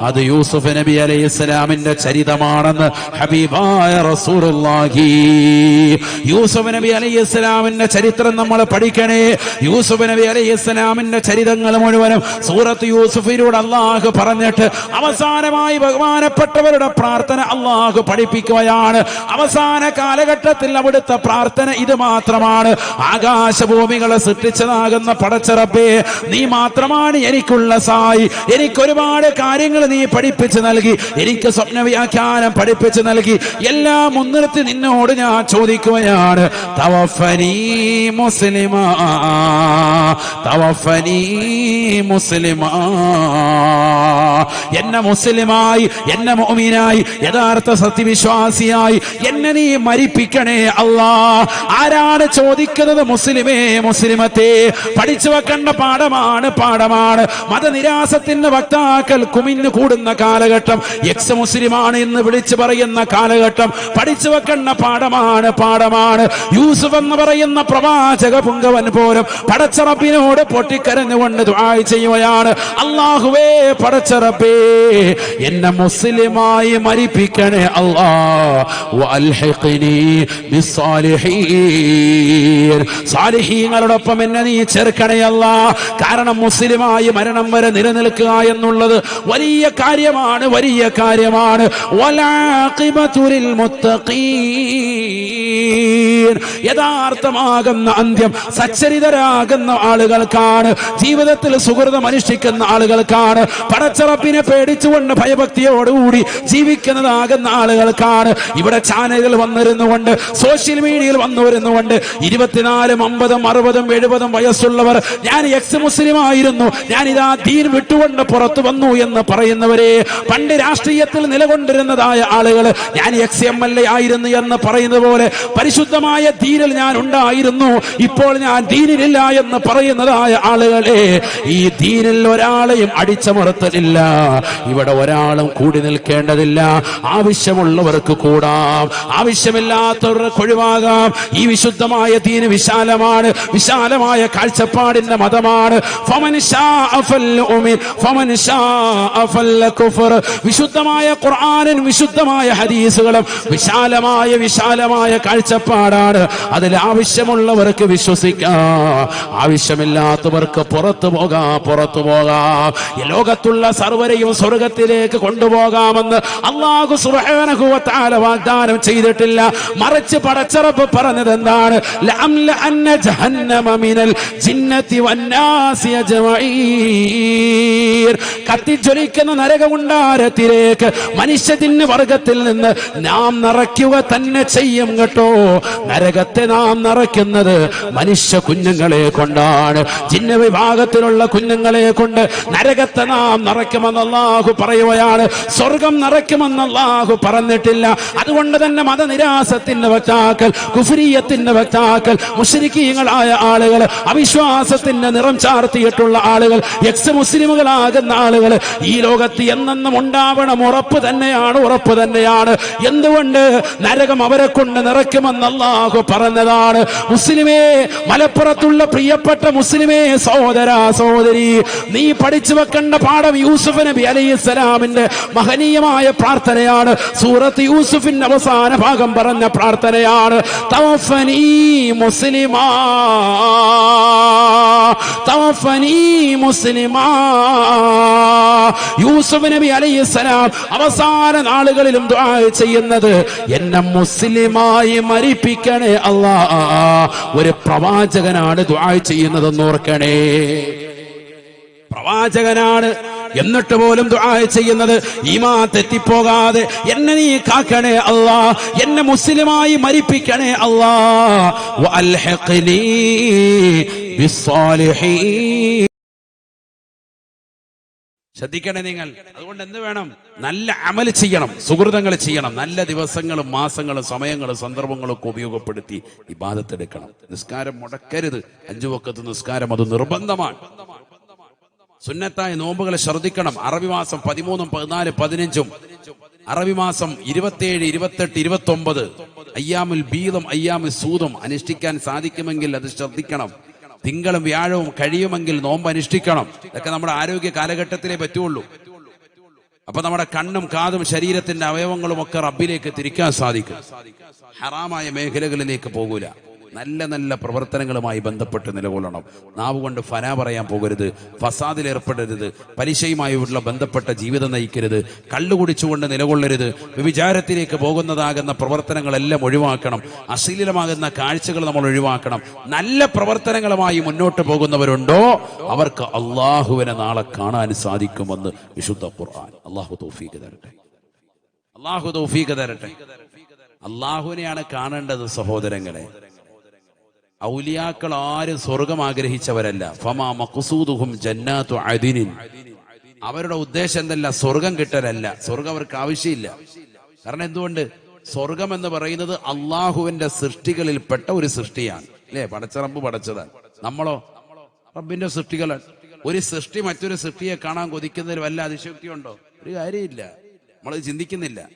അത് യൂസുഫ് നബി അലൈഹി ഇസ്ലാമിന്റെ ചരിതമാണെന്ന് ഹബീബായ റസൂലുള്ളാഹി. യൂസുഫ് നബി അലൈഹി ഇസ്ലാമിന്റെ ചരിത്രം നമ്മൾ പഠിക്കണേ. യൂസുഫ് നബി അലൈഹി ഇസ്ലാമിന്റെ ചരിതങ്ങൾ മുഴുവനും സൂറത്ത് യൂസുഫിലൂടെ അള്ളാഹ് പറഞ്ഞിട്ട് അവസാനമായി ബഹുമാനപ്പെട്ടവരുടെ പ്രിയപ്പെട്ടവരുടെ പ്രാർത്ഥന അള്ളാഹു പഠിപ്പിക്കുകയാണ്. അവസാന കാലഘട്ടത്തിൽ അവിടുത്തെ പ്രാർത്ഥന ഇത് മാത്രമാണ്. ആകാശഭൂമികളെ സൃഷ്ടിച്ചതാകുന്ന പടച്ചറപ്പേ നീ മാത്രമാണ് എനിക്കുള്ള സായി. എനിക്ക് ഒരുപാട് കാര്യങ്ങൾ നീ പഠിപ്പിച്ചു നൽകി. എനിക്ക് സ്വപ്ന വ്യാഖ്യാനം പഠിപ്പിച്ചു നൽകി. എല്ലാം മുൻനിർത്തി നിന്നോട് ഞാൻ ചോദിക്കുകയാണ്. എന്നെ മുസ്ലിമായി എന്നെ മോമിനായി യഥാർത്ഥ സത്യവിശ്വാസിയായി എന്നെ നീ മരിപ്പിക്കണേ അല്ലാ. ആരാണ് ചോദിക്കുന്നത് മുസ്ലിമേ മുസ്ലിമത്തെ? പഠിച്ചു വെക്കേണ്ട പാഠമാണ് പാഠമാണ്. മതനിരാസത്തിന്റെ വക്താക്കൾ കുമിഞ്ഞു കൂടുന്ന കാലഘട്ടം എക്സ് മുസ്ലിമാണ് എന്ന് വിളിച്ചു പറയുന്ന കാലഘട്ടം പഠിച്ചു വെക്കേണ്ട പാഠമാണ് പാഠമാണ്. യൂസുഫ് എന്ന് പറയുന്ന പ്രവാചക പുങ്കവൻ പോലും പടച്ചറപ്പിനോട് പൊട്ടിക്കരഞ്ഞുകൊണ്ട് ദുആ ചെയ്യുകയാണ്. അള്ളാഹുവേ പടച്ചറപ്പേ എന്നെ മുസ്ലിമായി മരിപ്പിക്കണേ സാലിഹീങ്ങളോടൊപ്പം എന്നെ നീ ചേർക്കണേ അല്ല. കാരണം മുസ്ലിമായി മരണം വരെ നിലനിൽക്കുക എന്നുള്ളത് വലിയ കാര്യമാണ് വലിയ കാര്യമാണ്. യഥാർത്ഥമാകുന്ന അന്ത്യം സച്ചരിതരാകുന്ന ആളുകൾക്കാണ്. ജീവിതത്തിൽ സുഹൃതം അനുഷ്ഠിക്കുന്ന ആളുകൾക്കാണ്. പടച്ചറപ്പിനെ പേടിച്ചുകൊണ്ട് ഭയഭക്തിയോടുകൂടി ജീവിക്കുന്നതാകുന്ന ആളുകൾക്കാണ് ഇവിടെ ചാനലുകൾ വന്നിരുന്നുകൊണ്ട് സോഷ്യൽ മീഡിയയിൽ വന്നു വരുന്നുകൊണ്ട് ഇരുപത്തിനാലും അമ്പതും അറുപതും എഴുപതും വയസ്സുള്ളവർ ഞാൻ എക്സ് മുസ്ലിം ആയിരുന്നു ഞാൻ ഇതാ ദീൻ വിട്ടുകൊണ്ട് പുറത്തു വന്നു എന്ന് പറയുന്നവരെ പണ്ട് രാഷ്ട്രീയത്തിൽ നിലകൊണ്ടിരുന്നതായ ആളുകൾ ഞാൻ എക്സ് എം എൽ എ ആയിരുന്നു എന്ന് പറയുന്നത് പോലെ പരിശുദ്ധമായ ദീനിൽ ഞാൻ ഉണ്ടായിരുന്നു ഇപ്പോൾ ഞാൻ ദീനിലില്ല എന്ന് പറയുന്നതായ ആളുകളെ ഈ ദീനിൽ ഒരാളെയും അടിച്ചമർത്തലില്ല. ഇവിടെ ഒരാളും കൂടി നിൽക്കേണ്ടതില്ല ആവശ്യമുള്ളവർക്ക് കൂടാം. ആവശ്യമില്ലാത്തവർക്ക് ഒഴിവാകാം. ഈ വിശുദ്ധമായ തീന് വിശാലമാണ്. വിശാലമായ കാഴ്ചപ്പാടിന്റെ മതമാണ്. വിശുദ്ധമായ ഖുർആാനും വിശുദ്ധമായ ഹദീസുകളും വിശാലമായ വിശാലമായ കാഴ്ചപ്പാടാണ്. അതിൽ ആവശ്യമുള്ളവർക്ക് വിശ്വസിക്കാം. ആവശ്യമില്ലാത്തവർക്ക് പുറത്തു പോകാം പുറത്തു പോകാം. ലോകത്തുള്ള സർവരെയും സ്വർഗത്തിലേക്ക് കൊണ്ടുപോകാമെന്ന് അള്ളാഹു സുബ്ഹാനഹു വ വാഗ്ദാനം ചെയ്തിട്ടില്ല. മറിച്ച് പടച്ചറപ്പ് പറഞ്ഞത് എന്താണ് കത്തിജ്വലിക്കുന്ന നരകമുണ്ടാരത്തിലേക്ക് മനുഷ്യതിന് വർഗത്തിൽ നിന്ന് നാം നിറയ്ക്കുക തന്നെ ചെയ്യും കേട്ടോ. നരകത്തെ നാം നിറയ്ക്കുന്നത് മനുഷ്യ കുഞ്ഞുങ്ങളെ കൊണ്ടാണ്. ജിന്ന വിഭാഗത്തിലുള്ള കുഞ്ഞുങ്ങളെ കൊണ്ട് നരകത്തെ നാം നിറയ്ക്കുമെന്ന് അള്ളാഹു പറയുകയാണ്. സ്വർഗം അള്ളാഹു പറഞ്ഞിട്ടില്ല. അതുകൊണ്ട് തന്നെ മതനിരാസത്തിന്റെ വക്താക്കൾ കുഫരീയത്തിന്റെ വക്താക്കൾ മുഷരിക്കീങ്ങളായ ആളുകൾ അവിശ്വാസത്തിന്റെ നിറം ചാർത്തിയിട്ടുള്ള ആളുകൾ എക്സ് മുസ്ലിമുകളാകുന്ന ആളുകൾ ഈ ലോകത്ത് എന്നെന്നും ഉണ്ടാവണം ഉറപ്പ് തന്നെയാണ് ഉറപ്പ് തന്നെയാണ്. എന്തുകൊണ്ട് നരകം അവരെ കൊണ്ട് നിറയ്ക്കുമെന്ന് അള്ളാഹു പറഞ്ഞതാണ്. മുസ്ലിമേ മലപ്പുറത്തുള്ള പ്രിയപ്പെട്ട മുസ്ലിമേ സഹോദര സഹോദരി നീ പഠിച്ചു വെക്കേണ്ട പാഠം യൂസുഫ് നബി അലൈഹി സ്വലാമിന്റെ മഹനീയമായ പ്രാർത്ഥനയാണ്. സൂറത്ത് യൂസുഫിന്റെ അവസാന ഭാഗം പറഞ്ഞ പ്രാർത്ഥനയാണ്. തവഫനി മുസ്ലിമാ തവഫനി മുസ്ലിമാ. യൂസുഫ് നബി അലൈഹി സ്വലാം അവസാന നാളുകളിലും ചെയ്യുന്നത് എന്നെ മുസ്ലിമായി മരിപ്പിക്കണേ അല്ലാ. ഒരു പ്രവാചകനാണ് ദുആ ചെയ്യുന്നതെന്ന് ഓർക്കണേ. പ്രവാചകനാണ് എന്നിട്ട് പോലും ദുആ ചെയ്യുന്നത് ഈമാ തെറ്റിപ്പോകാതെ എന്നെ നീ കാക്കണേ അല്ലാ എന്നെ മുസ്ലിമായി മരിപ്പിക്കണേ അല്ലാ. ശ്രദ്ധിക്കണേ നിങ്ങൾ. അതുകൊണ്ട് എന്ത് വേണം? നല്ല അമൽ ചെയ്യണം സുഹൃതങ്ങൾ ചെയ്യണം. നല്ല ദിവസങ്ങളും മാസങ്ങളും സമയങ്ങളും സന്ദർഭങ്ങളും ഒക്കെ ഉപയോഗപ്പെടുത്തി ഇബാദത്തെടുക്കണം നിസ്കാരം മുടക്കരുത്. അഞ്ചു വക്കത്ത് നിസ്കാരം അത് നിർബന്ധമാണ്. സുന്നത്തായ നോമ്പുകളെ ശ്രദ്ധിക്കണം. അറബി മാസം പതിമൂന്നും പതിനാല് പതിനഞ്ചും. അറബി മാസം ഇരുപത്തിയേഴ് ഇരുപത്തെട്ട് ഇരുപത്തി ഒമ്പത് അയ്യാമുൽ ബീതം അയ്യാമുൽ സൂതും അനുഷ്ഠിക്കാൻ സാധിക്കുമെങ്കിൽ അത് ശ്രദ്ധിക്കണം. തിങ്കളും വ്യാഴവും കഴിയുമെങ്കിൽ നോമ്പ് അനുഷ്ഠിക്കണം. ഇതൊക്കെ നമ്മുടെ ആരോഗ്യ കാലഘട്ടത്തിലേ പറ്റുള്ളൂ. അപ്പൊ നമ്മുടെ കണ്ണും കാതും ശരീരത്തിന്റെ അവയവങ്ങളും ഒക്കെ റബ്ബിലേക്ക് തിരിക്കാൻ സാധിക്കും. ഹറാമായ മേഖലകളിലേക്ക് പോകൂല. നല്ല നല്ല പ്രവർത്തനങ്ങളുമായി ബന്ധപ്പെട്ട് നിലകൊള്ളണം. നാവ് കൊണ്ട് ഫന പറയാൻ പോകരുത് ഫസാദിൽ ഏർപ്പെടരുത് പലിശയുമായുള്ള ബന്ധപ്പെട്ട ജീവിതം നയിക്കരുത് കള്ളുകുടിച്ചുകൊണ്ട് നിലകൊള്ളരുത് വിചാരത്തിലേക്ക് പോകുന്നതാകുന്ന പ്രവർത്തനങ്ങളെല്ലാം ഒഴിവാക്കണം അശ്ലീലമാകുന്ന കാഴ്ചകൾ നമ്മൾ ഒഴിവാക്കണം. നല്ല പ്രവർത്തനങ്ങളുമായി മുന്നോട്ട് പോകുന്നവരുണ്ടോ? അവർക്ക് അള്ളാഹുവിനെ നാളെ കാണാൻ സാധിക്കുമെന്ന് വിശുദ്ധ ഖുർആൻ. അള്ളാഹു തൗഫീഖ് തരട്ടെ. അള്ളാഹു തൗഫീഖ് തരട്ടെ. അള്ളാഹുവിനെയാണ് കാണേണ്ടത് സഹോദരങ്ങളെ. ഔലിയാക്കൾ ആരും സ്വർഗം ആഗ്രഹിച്ചവരല്ല. ഫമാ മഖ്സൂദുഹും ജന്നാത്തു അദിനിൻ. അവരുടെ ഉദ്ദേശം എന്തല്ല? സ്വർഗം കിട്ടലല്ല. സ്വർഗം അവർക്ക് ആവശ്യമില്ല. കാരണം എന്തുകൊണ്ട്? സ്വർഗം എന്ന് പറയുന്നത് അള്ളാഹുവിന്റെ സൃഷ്ടികളിൽപ്പെട്ട ഒരു സൃഷ്ടിയാണ്. അല്ലേ? പടച്ചറമ്പ് പടച്ചതാണ്. നമ്മളോ? റബ്ബിന്റെ സൃഷ്ടികളാണ്. ഒരു സൃഷ്ടി മറ്റൊരു സൃഷ്ടിയെ കാണാൻ കൊതിക്കുന്നതിൽ വല്ല അതിശക്തിയുണ്ടോ? ഒരു കാര്യമില്ല. നമ്മൾ ചിന്തിക്കുന്നില്ല.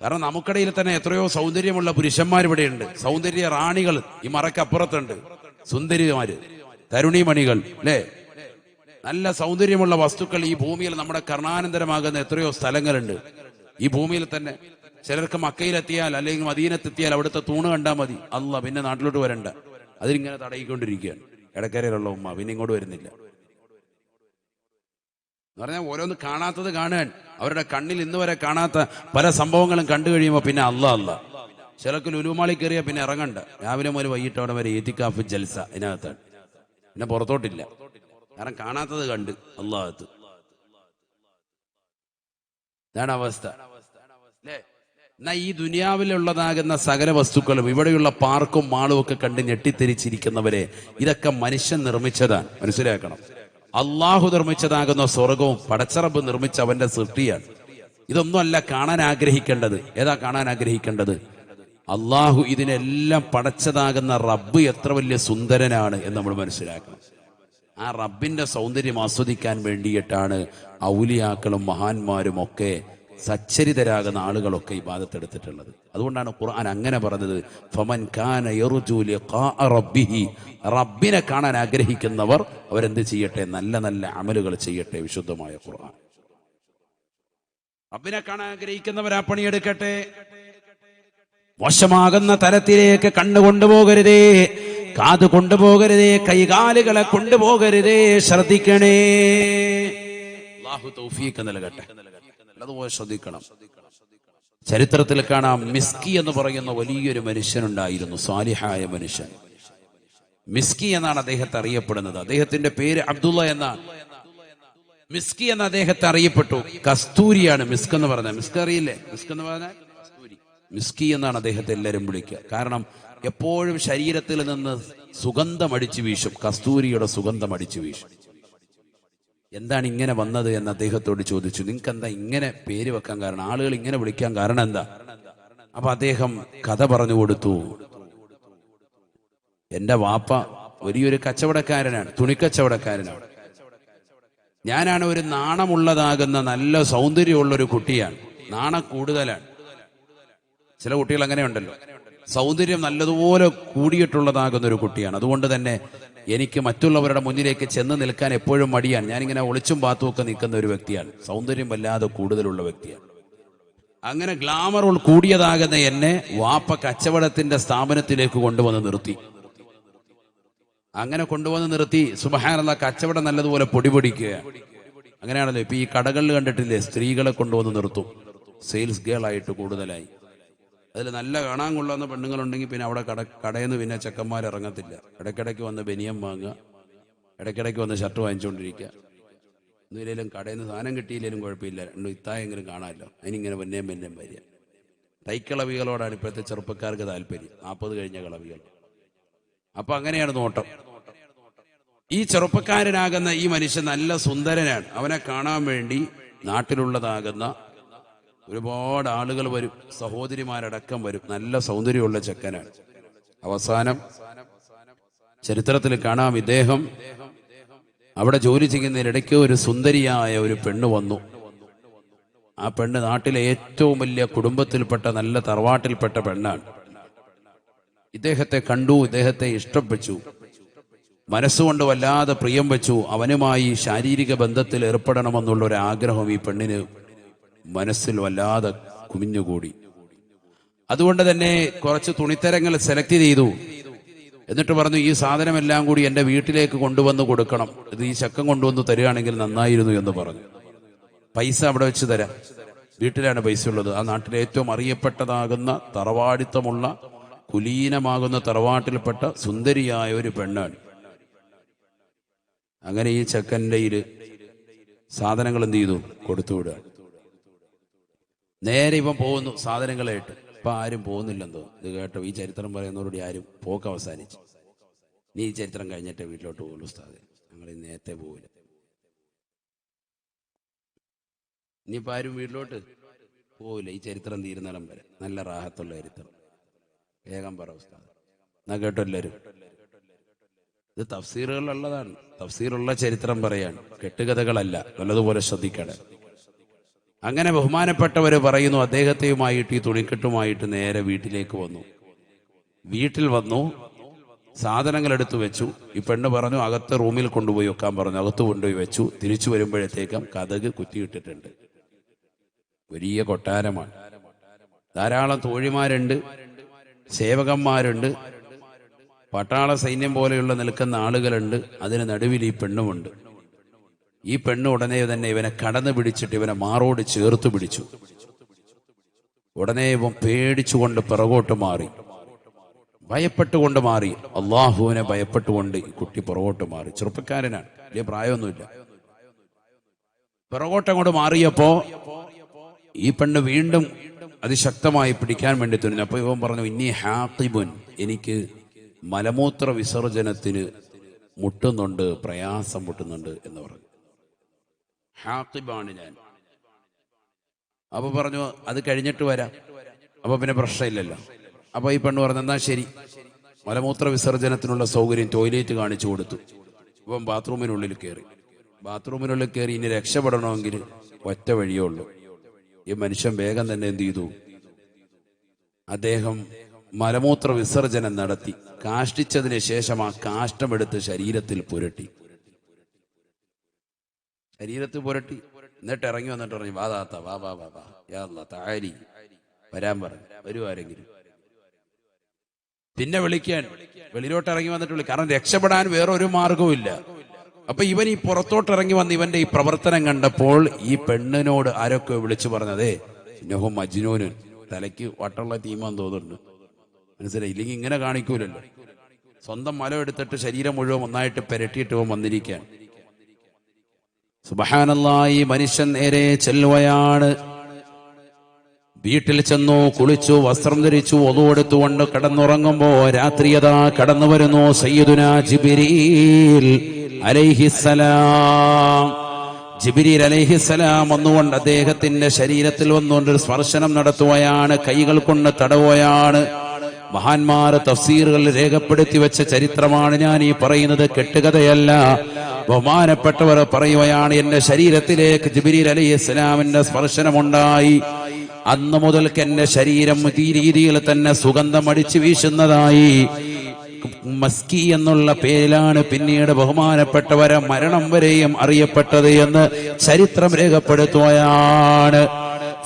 കാരണം നമുക്കിടയിൽ തന്നെ എത്രയോ സൗന്ദര്യമുള്ള പുരുഷന്മാർ ഇവിടെയുണ്ട്. സൗന്ദര്യ റാണികൾ ഈ മറക്കപ്പുറത്തുണ്ട്. സുന്ദരിമാര് തരുണിമണികൾ അല്ലേ നല്ല സൗന്ദര്യമുള്ള വസ്തുക്കൾ ഈ ഭൂമിയിൽ നമ്മുടെ കർണാനന്തരമാകുന്ന എത്രയോ സ്ഥലങ്ങളുണ്ട്. ഈ ഭൂമിയിൽ തന്നെ ചിലർക്ക് മക്കയിലെത്തിയാൽ അല്ലെങ്കിൽ മദീനത്തെത്തിയാൽ അവിടുത്തെ തൂണ് കണ്ടാൽ മതി. അല്ല പിന്നെ നാട്ടിലോട്ട് വരണ്ട. അതിനിങ്ങനെ തടയിക്കൊണ്ടിരിക്കുകയാണ്. ഇടക്കരയിലുള്ള ഉമ്മ പിന്നെ ഇങ്ങോട്ട് വരുന്നില്ല. എന്ന് പറഞ്ഞാൽ ഓരോന്ന് കാണാത്തത് കാണാൻ. അവരുടെ കണ്ണിൽ ഇന്ന് വരെ കാണാത്ത പല സംഭവങ്ങളും കണ്ടു കഴിയുമ്പോൾ പിന്നെ അല്ല അല്ല ചിലക്ക് ലുലുമാളി കയറിയാൽ പിന്നെ ഇറങ്ങണ്ട. രാവിലെ മുതൽ വൈകിട്ട് അവിടെ വരെ ഏത്തിക്കാഫ് ജൽസ ഇതിനകത്താണ് പിന്നെ പുറത്തോട്ടില്ല. കാരണം കാണാത്തത് കണ്ട് അള്ളാഹത്ത് ഇതാണ് അവസ്ഥ. എന്നാ ഈ ദുനിയാവിലുള്ളതാകുന്ന സകല വസ്തുക്കളും ഇവിടെയുള്ള പാർക്കും മാളും ഒക്കെ കണ്ട് ഞെട്ടിത്തിരിച്ചിരിക്കുന്നവരെ ഇതൊക്കെ മനുഷ്യൻ നിർമ്മിച്ചതാണ്. മനസ്സിലാക്കണം. അള്ളാഹു നിർമ്മിച്ചതാകുന്ന സ്വർഗവും പടച്ചറബ് നിർമ്മിച്ച അവന്റെ സൃഷ്ടിയാണ്. ഇതൊന്നുമല്ല കാണാൻ ആഗ്രഹിക്കേണ്ടത്. ഏതാ കാണാൻ ആഗ്രഹിക്കേണ്ടത്? അള്ളാഹു ഇതിനെല്ലാം പടച്ചതാകുന്ന റബ്ബ് എത്ര വലിയ സുന്ദരനാണ് എന്ന് നമ്മൾ മനസ്സിലാക്കണം. ആ റബ്ബിന്റെ സൗന്ദര്യം ആസ്വദിക്കാൻ വേണ്ടിയിട്ടാണ് ഔലിയാക്കളും മഹാന്മാരും ഒക്കെ സച്ചരിതരാകുന്ന ആളുകളൊക്കെ ഈ ബാധത്തെടുത്തിട്ടുള്ളത് അതുകൊണ്ടാണ് ഖുർആൻ അങ്ങനെ പറഞ്ഞത് ഫമൻ കാന റബ്ബിഹി. റബ്ബിനെ കാണാൻ ആഗ്രഹിക്കുന്നവർ അവരെന്ത് ചെയ്യട്ടെ? നല്ല നല്ല അമലുകൾ ചെയ്യട്ടെ വിശുദ്ധമായ ഖുർആൻ. റബ്ബിനെ കാണാൻ ആഗ്രഹിക്കുന്നവർ ആ പണിയെടുക്കട്ടെ? വശമാകുന്ന തലത്തിലേക്ക് കണ്ണു കൊണ്ടുപോകരുതേ കാത് കൊണ്ടുപോകരുതേ കൈകാലുകളെ കൊണ്ടുപോകരുതേ ശ്രദ്ധിക്കണേ. അല്ലാഹു തൗഫീഖ് നൽകട്ടെ. അതുപോലെ ശ്രദ്ധിക്കണം. ചരിത്രത്തിൽ കാണാം മിസ്കി എന്ന് പറയുന്ന വലിയൊരു മനുഷ്യനുണ്ടായിരുന്നു സ്വാലിഹായ മനുഷ്യൻ. മിസ്കി എന്നാണ് അദ്ദേഹത്തെ അറിയപ്പെടുന്നത്. അദ്ദേഹത്തിന്റെ പേര് അബ്ദുള്ള എന്നാണ് മിസ്കി എന്ന് അദ്ദേഹത്തെ അറിയപ്പെട്ടു. കസ്തൂരിയാണ് മിസ്ക് എന്ന് പറഞ്ഞത്. മിസ്ക് അറിയില്ലേ? മിസ്ക് എന്ന് പറഞ്ഞാൽ മിസ്കി എന്നാണ് അദ്ദേഹത്തെ എല്ലാവരും വിളിക്കുക. കാരണം എപ്പോഴും ശരീരത്തിൽ നിന്ന് സുഗന്ധം അടിച്ചു വീശും. കസ്തൂരിയുടെ സുഗന്ധം അടിച്ചു വീശും. എന്താണ് ഇങ്ങനെ വന്നത് എന്ന് അദ്ദേഹത്തോട് ചോദിച്ചു. നിങ്ങൾക്ക് എന്താ ഇങ്ങനെ പേര് വെക്കാൻ കാരണം? ആളുകൾ ഇങ്ങനെ വിളിക്കാൻ കാരണം എന്താ? അപ്പൊ അദ്ദേഹം കഥ പറഞ്ഞു കൊടുത്തു. എന്റെ വാപ്പ വലിയൊരു കച്ചവടക്കാരനാണ് തുണിക്കച്ചവടക്കാരനാണ്. ഞാനാണ് ഒരു നാണമുള്ളതാകുന്ന നല്ല സൗന്ദര്യമുള്ള ഒരു കുട്ടിയാണ്. നാണ കൂടുതലാണ്. ചില കുട്ടികൾ അങ്ങനെ ഉണ്ടല്ലോ സൗന്ദര്യം നല്ലതുപോലെ കൂടിയിട്ടുള്ളതാകുന്ന ഒരു കുട്ടിയാണ്. അതുകൊണ്ട് തന്നെ എനിക്ക് മറ്റുള്ളവരുടെ മുന്നിലേക്ക് ചെന്ന് നിൽക്കാൻ എപ്പോഴും മടിയാണ്. ഞാനിങ്ങനെ ഒളിച്ചും പാത്തും ഒക്കെ നിൽക്കുന്ന ഒരു വ്യക്തിയാണ്. സൗന്ദര്യം വല്ലാതെ കൂടുതലുള്ള വ്യക്തിയാണ്. അങ്ങനെ ഗ്ലാമർ കൂടിയതാകുന്ന എന്നെ വാപ്പ കച്ചവടത്തിന്റെ സ്ഥാപനത്തിലേക്ക് കൊണ്ടുവന്ന് നിർത്തി. അങ്ങനെ കൊണ്ടുവന്ന് നിർത്തി. സുബഹാനുള്ള കച്ചവടം നല്ലതുപോലെ പൊടിപൊടിക്കുക. അങ്ങനെയാണല്ലോ ഇപ്പൊ ഈ കടകളിൽ കണ്ടിട്ടില്ലേ സ്ത്രീകളെ കൊണ്ടുവന്ന് നിർത്തും. സെയിൽസ് ഗേൾ ആയിട്ട് കൂടുതലായി. അതിൽ നല്ല കാണാൻ കൊള്ളുന്ന പെണ്ണുങ്ങളുണ്ടെങ്കിൽ പിന്നെ അവിടെ കട കടയിൽ നിന്ന് പിന്നെ ചെക്കന്മാർ ഇറങ്ങത്തില്ല. ഇടയ്ക്കിടയ്ക്ക് വന്ന് ബനിയം വാങ്ങുക. ഇടയ്ക്കിടയ്ക്ക് വന്ന് ഷർട്ട് വാങ്ങിച്ചുകൊണ്ടിരിക്കുക ഒന്നുമില്ലെങ്കിലും കടയിൽ നിന്ന് സാധനം കിട്ടിയില്ലെങ്കിലും കുഴപ്പമില്ല. രണ്ടും ഇത്തായെങ്കിലും കാണാമല്ലോ. അതിനിങ്ങനെ പിന്നെയും പിന്നെയും വരിക. തൈക്കളവികളോടാണ് ഇപ്പോഴത്തെ ചെറുപ്പക്കാർക്ക് താല്പര്യം. നാൽപ്പത് കഴിഞ്ഞ കളവികൾ. അപ്പൊ അങ്ങനെയാണ് നോട്ടം. ഈ ചെറുപ്പക്കാരനാകുന്ന ഈ മനുഷ്യൻ നല്ല സുന്ദരനാണ്. അവനെ കാണാൻ വേണ്ടി നാട്ടിലുള്ളതാകുന്ന ഒരുപാട് ആളുകൾ വരും സഹോദരിമാരടക്കം വരും. നല്ല സൗന്ദര്യമുള്ള ചെക്കനാണ്. അവസാനം ചരിത്രത്തിൽ കാണാം ഇദ്ദേഹം അവിടെ ജോലി ചെയ്യുന്നതിനിടയ്ക്ക് ഒരു സുന്ദരിയായ ഒരു പെണ്ണ് വന്നു. ആ പെണ്ണ് നാട്ടിലെ ഏറ്റവും വലിയ കുടുംബത്തിൽപ്പെട്ട നല്ല തറവാട്ടിൽപ്പെട്ട പെണ്ണാണ്. ഇദ്ദേഹത്തെ കണ്ടു ഇദ്ദേഹത്തെ ഇഷ്ടപ്പെട്ടു. മനസ്സുകൊണ്ട് വല്ലാതെ പ്രിയം വെച്ചു. അവനുമായി ശാരീരിക ബന്ധത്തിൽ ഏർപ്പെടണമെന്നുള്ള ഒരു ആഗ്രഹം ഈ പെണ്ണിന് മനസ്സിൽ വല്ലാതെ കുമിഞ്ഞുകൂടി. അതുകൊണ്ട് തന്നെ കുറച്ച് തുണിത്തരങ്ങൾ സെലക്ട് ചെയ്തു. എന്നിട്ട് പറഞ്ഞു ഈ സാധനമെല്ലാം കൂടി എന്റെ വീട്ടിലേക്ക് കൊണ്ടുവന്ന് കൊടുക്കണം. ഇത് ഈ ചക്കം കൊണ്ടുവന്ന് തരികയാണെങ്കിൽ നന്നായിരുന്നു എന്ന് പറഞ്ഞു. പൈസ അവിടെ വെച്ച് തരാം. വീട്ടിലാണ് പൈസ ഉള്ളത്. ആ നാട്ടിലെ ഏറ്റവും അറിയപ്പെട്ടതാകുന്ന തറവാടിത്തമുള്ള കുലീനമാകുന്ന തറവാട്ടിൽപ്പെട്ട സുന്ദരിയായ ഒരു പെണ്ണാണ്. അങ്ങനെ ഈ ചെക്കന്റെ സാധനങ്ങൾ എന്ത് ചെയ്തു? കൊടുത്തു വിടുക. നേരെ ഇവൻ പോകുന്നു സാധനങ്ങളായിട്ട് ഇപ്പൊ ആരും പോകുന്നില്ലെന്തോ? ഇത് കേട്ടോ ഈ ചരിത്രം പറയുന്നവരോട് ആരും പോക്ക് അവസാനിച്ചു. നീ ഈ ചരിത്രം കഴിഞ്ഞിട്ടേ വീട്ടിലോട്ട് പോകുള്ളൂ ഉസ്താദ്. ഞങ്ങൾ നേരത്തെ പോകില്ല ഇനിയിപ്പോ ആരും വീട്ടിലോട്ട് പോവില്ല. ഈ ചരിത്രം തീരുന്നിടം വരെ. നല്ല റാഹത്തുള്ള ചരിത്രം. വേഗം പറ ഉസ്താദ്. എന്നാ കേട്ടോ എല്ലാവരും ഇത് തഫ്സീറുകളുള്ളതാണ് തഫ്സീറുള്ള ചരിത്രം പറയാണ്. കെട്ടുകഥകളല്ല. നല്ലതുപോലെ ശ്രദ്ധിക്കണം. അങ്ങനെ ബഹുമാനപ്പെട്ടവർ പറയുന്നു അദ്ദേഹത്തെയുമായിട്ട് ഈ തുണിക്കെട്ടുമായിട്ട് നേരെ വീട്ടിലേക്ക് വന്നു. വീട്ടിൽ വന്നു സാധനങ്ങൾ എടുത്തു വെച്ചു. ഈ പെണ്ണ് പറഞ്ഞു അകത്ത് റൂമിൽ കൊണ്ടുപോയി വെക്കാൻ പറഞ്ഞു. അകത്ത് കൊണ്ടുപോയി വെച്ചു. തിരിച്ചു വരുമ്പോഴത്തേക്കും കഥക് കുത്തിയിട്ടിട്ടുണ്ട്. വലിയ കൊട്ടാരമാണ്. ധാരാളം തോഴിമാരുണ്ട് സേവകന്മാരുണ്ട് പട്ടാള സൈന്യം പോലെയുള്ള നിൽക്കുന്ന ആളുകളുണ്ട്. അതിന് നടുവിൽ ഈ പെണ്ണുമുണ്ട്. ഈ പെണ്ണ് ഉടനെ തന്നെ ഇവനെ കടന്നു പിടിച്ചിട്ട് ഇവനെ മാറോട് ചേർത്ത് പിടിച്ചു. ഉടനെ ഇവൻ പേടിച്ചുകൊണ്ട് പിറകോട്ട് മാറി. ഭയപ്പെട്ടുകൊണ്ട് മാറി. അള്ളാഹുവിനെ ഭയപ്പെട്ടുകൊണ്ട് ഈ കുട്ടി പുറകോട്ട് മാറി. ചെറുപ്പക്കാരനാണ്. വലിയ പ്രായമൊന്നുമില്ല. പിറകോട്ടങ്ങോട്ട് മാറിയപ്പോ ഈ പെണ്ണ് വീണ്ടും അതിശക്തമായി പിടിക്കാൻ വേണ്ടി തുനിഞ്ഞു. അപ്പൊ ഇവൻ പറഞ്ഞു ഇനി ഹാത്തിബുൻ എനിക്ക് മലമൂത്ര വിസർജനത്തിന് മുട്ടുന്നുണ്ട് പ്രയാസം മുട്ടുന്നുണ്ട് എന്ന് പറഞ്ഞു. ഹാത്തിബാണ് ഞാൻ അപ്പൊ പറഞ്ഞു അത് കഴിഞ്ഞിട്ട് വരാം. അപ്പൊ പിന്നെ പ്രശ്നമില്ലല്ലോ. അപ്പൊ ഈ പെണ്ണ് പറഞ്ഞു എന്നാ ശരി. മലമൂത്ര വിസർജനത്തിനുള്ള സൗകര്യം ടോയ്ലറ്റ് കാണിച്ചു കൊടുത്തു. ഇപ്പം ബാത്റൂമിനുള്ളിൽ കയറി ബാത്റൂമിനുള്ളിൽ കയറി ഇനി രക്ഷപ്പെടണമെങ്കിൽ ഒറ്റ വഴിയേ ഉള്ളൂ. ഈ മനുഷ്യൻ വേഗം തന്നെ എന്ത് ചെയ്തു? അദ്ദേഹം മലമൂത്ര വിസർജനം നടത്തി. കാഷ്ടിച്ചതിന് ശേഷം ആ കാഷ്ടമെടുത്ത് ശരീരത്തിൽ പുരട്ടി. ശരീരത്തിൽ പുരട്ടി എന്നിട്ട് ഇറങ്ങി വന്നിട്ട് പറഞ്ഞു വാ താത്ത വാ വാ വാ വാ യാ താരി വരാൻ പറഞ്ഞു വരൂ ആരെങ്കിലും. പിന്നെ വിളിക്കാൻ വെളിയിലോട്ട് ഇറങ്ങി വന്നിട്ട് വിളി കാരണം രക്ഷപ്പെടാൻ വേറെ ഒരു മാർഗവും ഇല്ല. അപ്പൊ ഇവൻ ഈ പുറത്തോട്ട് ഇറങ്ങി വന്ന് ഇവന്റെ ഈ പ്രവർത്തനം കണ്ടപ്പോൾ ഈ പെണ്ണിനോട് ആരൊക്കെ വിളിച്ചു പറഞ്ഞതേ ഇന്നഹു മജ്നൂനൻ തലയ്ക്ക് വട്ടുള്ള തീമാൻ തോന്നുന്നുണ്ട്. മനസ്സിലായി? ഇല്ലെങ്കിൽ ഇങ്ങനെ കാണിക്കൂലല്ലോ. സ്വന്തം മലം എടുത്തിട്ട് ശരീരം മുഴുവൻ ഒന്നായിട്ട് പെരട്ടിയിട്ട് വന്നിരിക്കാൻ സുബഹാനല്ലാ ഈ മനുഷ്യൻ നേരെ ചെല്ലുകയാണ്. വീട്ടിൽ ചെന്നു കുളിച്ചു വസ്ത്രം ധരിച്ചു ഒതുവെടുത്തുകൊണ്ട് കിടന്നുറങ്ങുമ്പോ രാത്രിയതാ കടന്നു വരുന്നു സയ്യിദുന ജിബിരീൽ അലൈഹിസലാം ജിബിരിൽ അലൈഹിസലാം വന്നുകൊണ്ട് അദ്ദേഹത്തിന്റെ ശരീരത്തിൽ വന്നുകൊണ്ട് ഒരു സ്പർശനം നടത്തുകയാണ് കൈകൾ കൊണ്ട് തടവുകയാണ്. മഹാന്മാർ തഫ്സീറുകളിൽ രേഖപ്പെടുത്തി വെച്ച ചരിത്രമാണ് ഞാൻ ഈ പറയുന്നത് കെട്ടുകഥയല്ല. ബഹുമാനപ്പെട്ടവർ പറയുകയാണ് എന്റെ ശരീരത്തിലേക്ക് ജബിരി അലൈഹി ഇസ്ലാമിന്റെ സ്പർശനമുണ്ടായി. അന്ന് മുതൽക്ക് എന്റെ ശരീരം ഈ രീതിയിൽ തന്നെ സുഗന്ധം അടിച്ചു വീശുന്നതായി. മസ്കി എന്നുള്ള പേരിലാണ് പിന്നീട് ബഹുമാനപ്പെട്ടവരെ മരണം വരെയും അറിയപ്പെട്ടത് എന്ന് ചരിത്രം രേഖപ്പെടുത്തുകയാണ്.